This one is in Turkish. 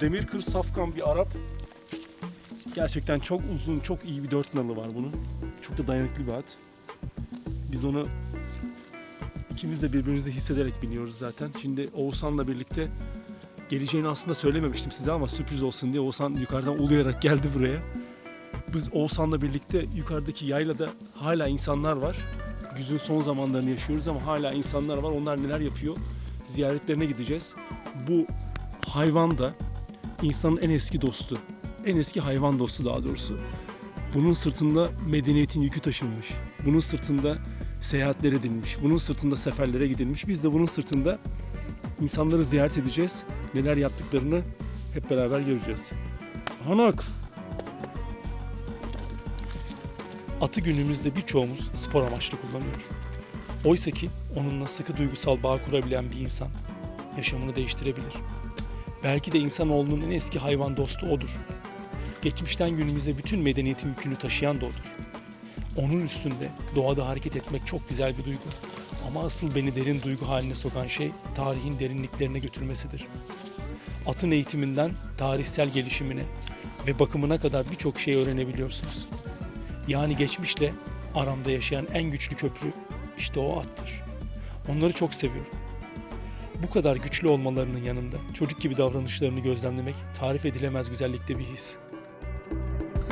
demir kır safkan bir Arap. Gerçekten çok uzun, çok iyi bir dört nalı var bunun. Çok da dayanıklı bir at. Biz onu ikimiz de birbirimizi hissederek biniyoruz zaten. Şimdi Oğuzhan'la birlikte geleceğini aslında söylememiştim size ama sürpriz olsun diye Oğuzhan yukarıdan uluyarak geldi buraya. Biz Oğuzhan'la birlikte yukarıdaki yaylada hala insanlar var. Güzün son zamanlarını yaşıyoruz ama hala insanlar var. Onlar neler yapıyor? Ziyaretlerine gideceğiz. Bu hayvan da insanın en eski dostu. En eski hayvan dostu daha doğrusu. Bunun sırtında medeniyetin yükü taşınmış. Bunun sırtında seyahatler edilmiş. Bunun sırtında seferlere gidilmiş. Biz de bunun sırtında insanları ziyaret edeceğiz. Neler yaptıklarını hep beraber göreceğiz. Hanak. Atı günümüzde birçoğumuz spor amaçlı kullanıyor. Oysa ki onunla sıkı duygusal bağ kurabilen bir insan yaşamını değiştirebilir. Belki de insanoğlunun en eski hayvan dostu odur. Geçmişten günümüze bütün medeniyetin yükünü taşıyan da odur. Onun üstünde doğada hareket etmek çok güzel bir duygu. Ama asıl beni derin duygu haline sokan şey tarihin derinliklerine götürmesidir. Atın eğitiminden tarihsel gelişimine ve bakımına kadar birçok şey öğrenebiliyorsunuz. Yani geçmişle aramda yaşayan en güçlü köprü işte o attır. Onları çok seviyorum. Bu kadar güçlü olmalarının yanında çocuk gibi davranışlarını gözlemlemek tarif edilemez güzellikte bir his.